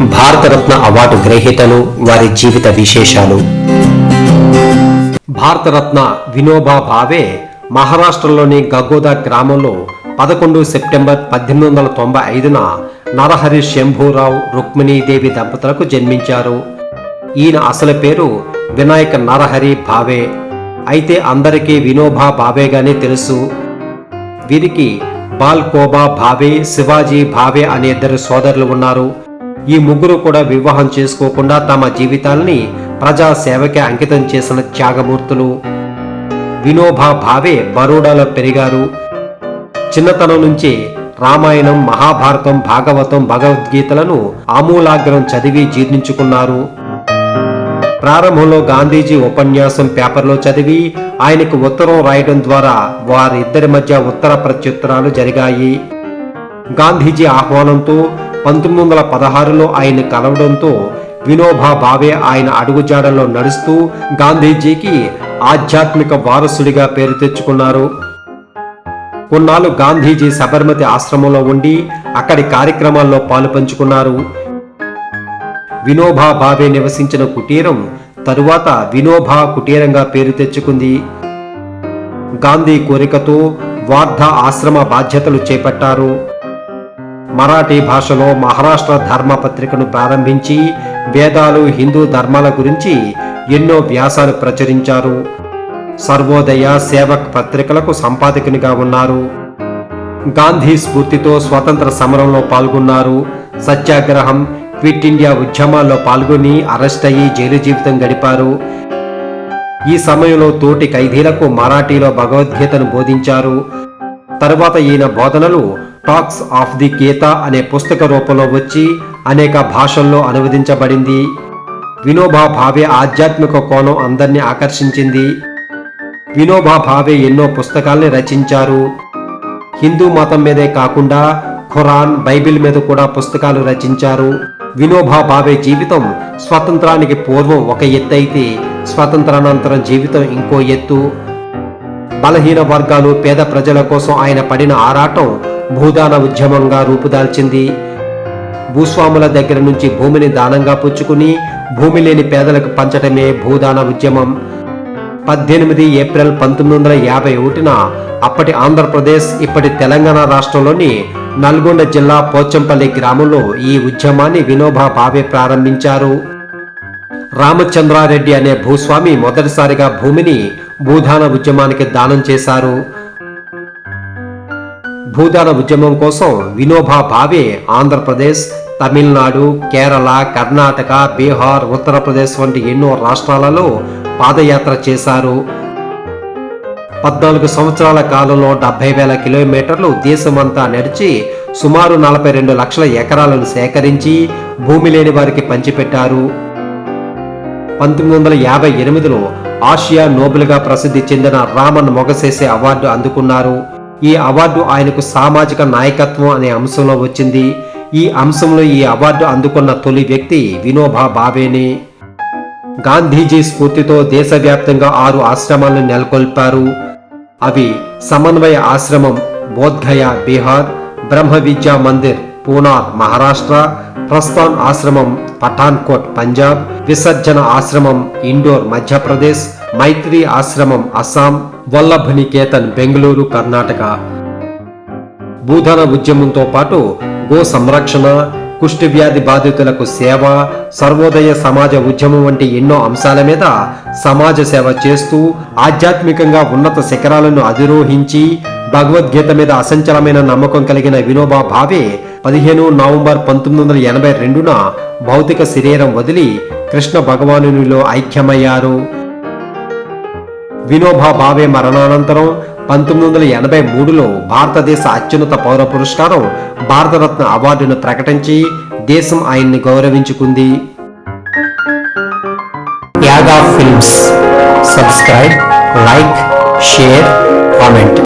Bharat Ratna award గ్రహీతలు వారి జీవిత విశేషాలు. భారతరత్న వినోబా భావే మహారాష్ట్రలోని గగోదా గ్రామంలో పదకొండు సెప్టెంబర్ పద్దెనిమిది వందల తొంభై ఐదున నరహరి శంభూరావు రుక్మిణీదేవి దంపతులకు జన్మించారు. ఈయన అసలు పేరు వినాయక నరహరి భావే. అయితే అందరికీ వినోబా భావేగానే తెలుసు. వీరికి బాల్కోబా భావే శివాజీ భావే అనే ఇద్దరు సోదరులు ఉన్నారు. ఈ ముగ్గురు కూడా వివాహం చేసుకోకుండా తమ జీవితాల్ని ప్రజాసేవకే అంకితం చేసిన త్యాగమూర్తులు. వినోబా భావే బరోడాలో పెరిగారు. చిన్నతనం నుంచి రామాయణం మహాభారతం భాగవతం భగవద్గీతలను ఆమూలాగ్రం చదివి జీర్ణించుకున్నారు. ప్రారంభంలో గాంధీజీ ఉపన్యాసం పేపర్లో చదివి ఆయనకు ఉత్తరం రాయడం ద్వారా వారిద్దరి మధ్య ఉత్తర ప్రత్యుత్తరాలు జరిగాయి. గాంధీజీ ఆహ్వానంతో పంతొమ్మిది వందల పదహారులో ఆయన కలవడంతో వినోబా భావే ఆయన అడుగుజాడల్లో నడుస్తూ గాంధీజీకి ఆధ్యాత్మిక వారసుడిగా పేరు తెచ్చుకున్నారు. కొన్నాళ్ళు గాంధీజీ సబర్మతి ఆశ్రమంలో ఉండి అక్కడి కార్యక్రమాల్లో పాలు పంచుకున్నారు. వినోబా భావే నివసించిన కుటీరం తరువాత వినోబా కుటీరంగా పేరు తెచ్చుకుంది. గాంధీ కోరికతో వార్ధ ఆశ్రమ బాధ్యతలు చేపట్టారు. మరాఠీ భాషలో మహారాష్ట్ర ధర్మ పత్రికను ప్రారంభించి వేదాలు హిందూ ధర్మాల గురించి ఎన్నో వ్యాసాలు ప్రచురించారు. సర్వోదయ సేవక్ పత్రికలకు సంపాదకునిగా ఉన్నారు. గాంధీ స్ఫూర్తితో స్వతంత్ర సమరంలో పాల్గొన్నారు. సత్యాగ్రహం క్విట్ ఇండియా ఉద్యమాల్లో పాల్గొని అరెస్ట్ అయ్యి జైలు జీవితం గడిపారు. ఈ సమయంలో తోటి ఖైదీలకు మరాఠీలో భగవద్గీతను బోధించారు. తరువాత ఈయన బోధనలు టాక్స్ ఆఫ్ ది గీత అనే పుస్తక రూపంలో వచ్చి అనేక భాషల్లో అనువదించబడింది. వినోబా భావే ఆధ్యాత్మిక కోణం అందరినీ ఆకర్షించింది. వినోబా భావే ఎన్నో పుస్తకాల్ని రచించారు. హిందూ మతం మీదే కాకుండా ఖురాన్ బైబిల్ మీద కూడా పుస్తకాలు రచించారు. వినోబా భావే జీవితం స్వతంత్రానికి పూర్వం ఒక ఎత్తు అయితే స్వతంత్రానంతరం జీవితం ఇంకో ఎత్తు. బలహీన వర్గాలు పేద ప్రజల కోసం ఆయన పడిన ఆరాటం భూదాన ఉద్యమంగా రూపుదాల్చింది. భూస్వాముల దగ్గర నుంచి భూమిని దానంగా పుచ్చుకుని భూమి లేని పేదలకు పంచటమే భూదాన ఉద్యమం. పద్దెనిమిది ఏప్రిల్ పంతొమ్మిది వందల యాభై ఒకటిన అప్పటి ఆంధ్రప్రదేశ్ ఇప్పటి తెలంగాణ రాష్ట్రంలోని నల్గొండ జిల్లా పోచంపల్లి గ్రామంలో ఈ ఉద్యమాన్ని వినోబా భావే ప్రారంభించారు. రామచంద్రారెడ్డి అనే భూస్వామి మొదటిసారిగా భూమిని భూదాన ఉద్యమానికి దానం చేశారు. భూదాన ఉద్యమం కోసం వినోబా భావే ఆంధ్రప్రదేశ్ తమిళనాడు కేరళ కర్ణాటక బీహార్ ఉత్తరప్రదేశ్ వంటి ఎన్నో రాష్ట్రాలలో పాదయాత్ర చేశారు. పద్నాలుగు సంవత్సరాల కాలంలో డెబ్బై వేల కిలోమీటర్లు దేశమంతా నడిచి సుమారు నలభై రెండు లక్షల ఎకరాలను సేకరించి భూమి లేని వారికి పంచిపెట్టారు. పంతొమ్మిది వందల యాభై ఎనిమిదిలో ఆసియా నోబెల్గా ప్రసిద్ధి చెందిన రామన్ మొగసేసే అవార్డు అందుకున్నారు. ఈ అవార్డు ఆయనకు సామాజిక నాయకత్వం అనే అంశంలో వచ్చింది. ఈ అంశంలో ఈ అవార్డు అందుకున్న తొలి వ్యక్తి వినోబా భావేనే. గాంధీజీ స్ఫూర్తితో దేశవ్యాప్తంగా ఆరు ఆశ్రమాలను నెలకొల్పారు. అవి సమన్వయ ఆశ్రమం బోధ్గయ బీహార్ బ్రహ్మ విద్యా మందిర్ పూనా మహారాష్ట్ర ప్రస్థాన్ ఆశ్రమం పఠాన్కోట్ పంజాబ్ విసర్జన ఆశ్రమం ఇండోర్ మధ్యప్రదేశ్ మైత్రి ఆశ్రమం అస్సాం వల్లభ నికేతన్ బెంగళూరు కర్ణాటక. భూధన ఉద్యమంతో పాటు గో సంరక్షణ కుష్ఠవ్యాధి బాధితులకు సేవ సర్వోదయ సమాజ ఉద్యమం వంటి ఎన్నో అంశాల మీద సమాజ సేవ చేస్తూ ఆధ్యాత్మికంగా ఉన్నత శిఖరాలను అధిరోహించి భగవద్గీత మీద అసంచలమైన నమ్మకం కలిగిన వినోబా భావే పదిహేను నవంబర్ పంతొమ్మిది వందల ఎనభై రెండున భౌతిక శరీరం వదిలి కృష్ణ భగవానునిలో ఐక్యమయ్యారు. వినోబా భావే మరణానంతరం పంతొమ్మిది వందల ఎనభై మూడులో భారతదేశ అత్యున్నత పౌర పురస్కారం భారతరత్న అవార్డును ప్రకటించి దేశం ఆయన్ని గౌరవించుకుంది. యాగా films. Subscribe like share comment.